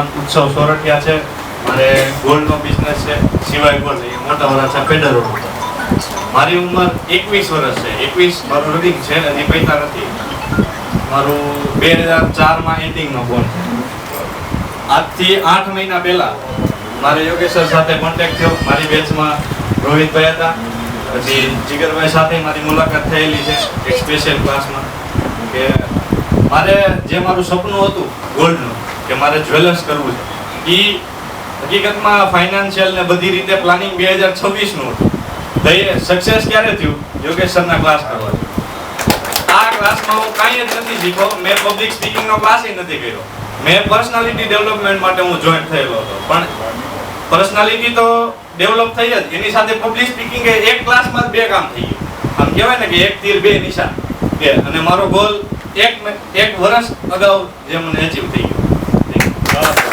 ઉત્સવ સોરઠિયા છે મારે ગોલ્ડનો બિઝનેસ છે, સિવાય ગોલ્ડ એ મોટા વરાછા પેડર રોડ ઉપર. મારી ઉંમર એકવીસ વર્ષ છે. એકવીસ મારું રનિંગ છે હજી પૈસા નથી. મારું બે હજાર ચારમાં એન્ડિંગનો બોન આજથી આઠ મહિના પહેલા મારે યોગેશ્વર સાથે કોન્ટેક્ટ થયો. મારી બેચમાં રોહિતભાઈ હતા. પછી જીગરભાઈ સાથે મારી મુલાકાત થયેલી છે એક સ્પેશિયલ ક્લાસમાં કે મારે જે મારું સપનું હતું, ગોલ્ડનું કે મારે જ્વેલર્સ કરવું છે. એ હકીકતમાં ફાઇનાન્શિયલ ને બધી રીતે પ્લાનિંગ બે હજાર છવ્વીસનું હતું. સક્સેસ ક્યારે થયું? યોગેશ સરના ક્લાસ કરવા આ ક્લાસમાં હું કાંઈ જ નથી શીખો મેં પબ્લિક સ્પીકિંગનો ક્લાસ નથી કર્યો. મેં પર્સનાલિટી ડેવલપમેન્ટ માટે હું જોઈન થયેલો હતો. પણ પર્સનાલિટી તો ડેવલપ થઈ જ. એની સાથે પબ્લિક સ્પીકિંગ એક ક્લાસમાં જ બે કામ થઈ ગયું. આમ કહેવાય ને કે એક તીર, બે નિશાન. બે. અને મારો ગોલ એક એક વર્ષ અગાઉ જે મને અચીવ થઈ ગયો. Bravo.